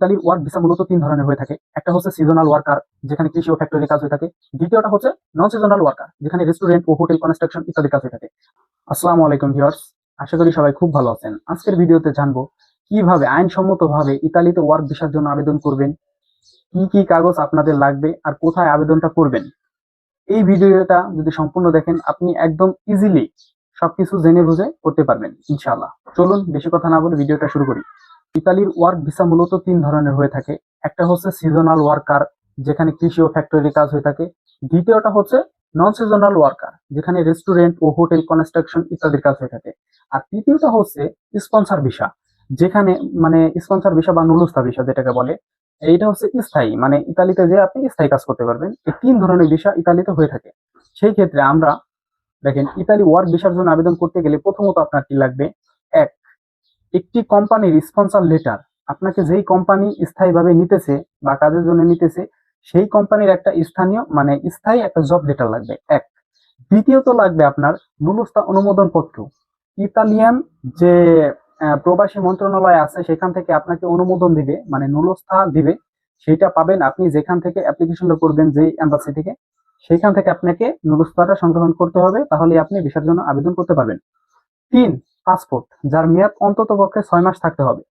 ইতালির work visa মূলত তিন ধরনের হয়ে থাকে। একটা হচ্ছে সিজনাল ওয়ার্কার যেখানে কৃষি ও ফ্যাক্টরি কাজ হয়ে থাকে। দ্বিতীয়টা হচ্ছে নন সিজনাল ওয়ার্কার যেখানে রেস্টুরেন্ট ও হোটেল কনস্ট্রাকশন ইত্যাদি কাজ হয়ে থাকে। আসসালামু আলাইকুম ভিউয়ার্স আশা করি সবাই খুব ভালো আছেন। আজকের ভিডিওতে জানব কীভাবে আইনসম্মতভাবে ইতালিতে ওয়ার্ক ভিসার জন্য আবেদন করবেন, কি কি কাগজ আপনাদের লাগবে, আর কোথায় আবেদনটা করবেন। এই ভিডিওটা যদি সম্পূর্ণ দেখেন, আপনি একদম ইজিলি সবকিছু জেনে বুঝে করতে পারবেন, ইনশাআল্লাহ। চলুন, বেশি কথা না বলে ভিডিওটা শুরু করি। ইতালির ওয়ার্ক ভিসা মূলত তিন ধরনের হয়ে থাকে। একটা হচ্ছে সিজনাল ওয়ার্কার যেখানে কৃষি ও ফ্যাক্টরি কাজ হয়ে থাকে। দ্বিতীয়টা হচ্ছে নন সিজনাল ওয়ার্কার যেখানে রেস্টুরেন্ট ও হোটেল কনস্ট্রাকশন ইত্যাদির কাজ হয়ে থাকে। আর তৃতীয়টা হচ্ছে স্পন্সর ভিসা যেখানে মানে স্পন্সর ভিসা বা নুলুস্তা ভিসা যেটাকে বলে, এইটা হচ্ছে স্থায়ী। মানে ইতালিতে যে আপনি স্থায়ী কাজ করতে পারবেন, এই তিন ধরনের ভিসা ইতালিতে হয়ে থাকে। সেই ক্ষেত্রে আমরা দেখেন, ইতালি ওয়ার্ক ভিসার জন্য আবেদন করতে গেলে প্রথমত আপনার কি লাগবে? এক একটি কোম্পানির স্পন্সর লেটার আপনাকে যেই কোম্পানি স্থায়ীভাবে নিতেছে বা কাজের জন্য নিতেছে, সেই কোম্পানির একটা স্থানীয় মানে স্থায়ী একটা জব লেটার লাগবে। এক। দ্বিতীয়ত লাগবে আপনার নুলুস্তা অনুমোদন পত্র ইতালিয়ান যে প্রবাসী মন্ত্রণালয় আছে, সেখান থেকে আপনাকে অনুমোদন দিবে মানে নুলুস্তা দিবে। সেটা পাবেন আপনি যেখান থেকে অ্যাপ্লিকেশনটা করবেন, যেই এম্বাসি থেকে, সেখান থেকে আপনাকে নুলুস্তাটা সংশোধন করতে হবে তাহলে আপনি ভিসার জন্য আবেদন করতে পারবেন। তিন পাসপোর্ট, যার মেয়াদ অন্তত পক্ষে ছয় মাস থাকতে হবে।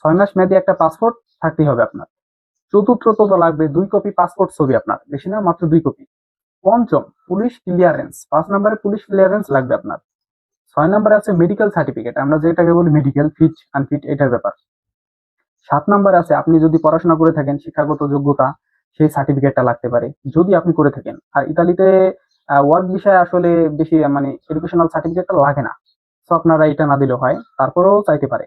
ছয় মাস মেয়াদি একটা পাসপোর্ট থাকতেই হবে আপনার। চতুর্থত তো লাগবে দুই কপি পাসপোর্ট ছবি আপনার, বেশি না, মাত্র দুই কপি। পঞ্চম, পুলিশ ক্লিয়ারেন্স, পাঁচ নম্বরে পুলিশ ক্লিয়ারেন্স লাগবে আপনার। ছয় নম্বরে আছে মেডিকেল সার্টিফিকেট, আমরা যেটাকে বলি মেডিকেল ফিট, আনফিট, এটার ব্যাপার। সাত নম্বরে আছে, আপনি যদি পড়াশোনা করে থাকেন, শিক্ষাগত যোগ্যতা, সেই সার্টিফিকেটটা লাগতে পারে, যদি আপনি করে থাকেন। আর ইতালিতে ওয়ার্ক বিষয়ে আসলে বেশি মানে এডুকেশনাল সার্টিফিকেটটা লাগে না। তো আপনারা এটা না দিলেও হয়, তারপরেও চাইতে পারে।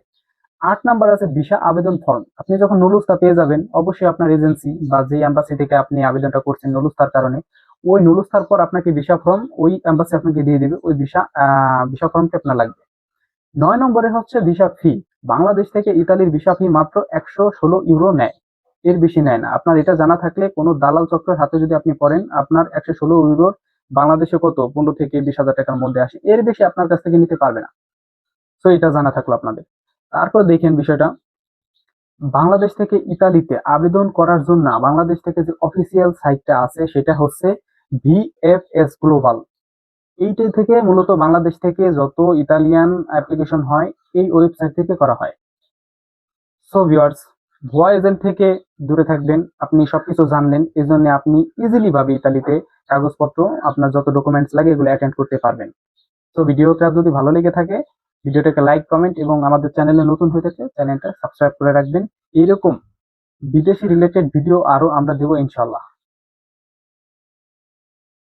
আট নাম্বার আছে ভিসা আবেদন ফর্ম। আপনি যখন নুলুস্তা পেয়ে যাবেন, অবশ্যই আপনার এজেন্সি বা যে এম্বাসি থেকে আপনি আবেদনটা করছেন নুলুস্তার কারণে, ওই নুলুস্তার পর আপনাকে ভিসা ফর্ম, ওই এম্বাসি আপনাকে দিয়ে দিবে, ওই ভিসা ভিসা ফর্মটি আপনার লাগবে। নয় নম্বরে হচ্ছে ভিসা ফি বাংলাদেশ থেকে ইতালির ভিসা ফি মাত্র একশো ষোলো ইউরো নেয়। এর বেশি নেয় না। আপনার এটা জানা থাকলে কোনো দালাল চক্রের হাতে যদি আপনি পড়েন, আপনার একশো ষোলো ইউরোর বাংলাদেশে কত? পনেরো থেকে বিশ হাজার টাকার মধ্যে আসে। এর বেশি আপনার কাছ থেকে নিতে পারবে না। তো এটা জানা থাকল আপনাদের। তারপর দেখেন বিষয়টা। বাংলাদেশ থেকে ইতালিতে আবেদন করার জন্য বাংলাদেশ থেকে যে অফিসিয়াল সাইটটা আছে, সেটা হচ্ছে ভিএফএস গ্লোবাল এইটা থেকে মূলত বাংলাদেশ থেকে যত ইতালিয়ান অ্যাপ্লিকেশন হয়, এই ওয়েবসাইট থেকে করা হয়। সো ভিউয়ার্স ভুয়া এজেন্ট থেকে দূরে থাকবেন, আপনি সবকিছু জানলেন এই জন্য আপনি ইজিলি ভাবে ইতালিতে কাগজপত্র, আপনার যত ডকুমেন্টস লাগে এগুলো অ্যাটেন্ড করতে পারবেন। তো ভিডিওটা যদি ভালো লেগে থাকে, ভিডিওটাকে লাইক কমেন্ট এবং আমাদের চ্যানেলে নতুন হয়ে থাকে চ্যানেলটা সাবস্ক্রাইব করে রাখবেন। এইরকম বিদেশি রিলেটেড ভিডিও আরও আমরা দেবো ইনশাল্লাহ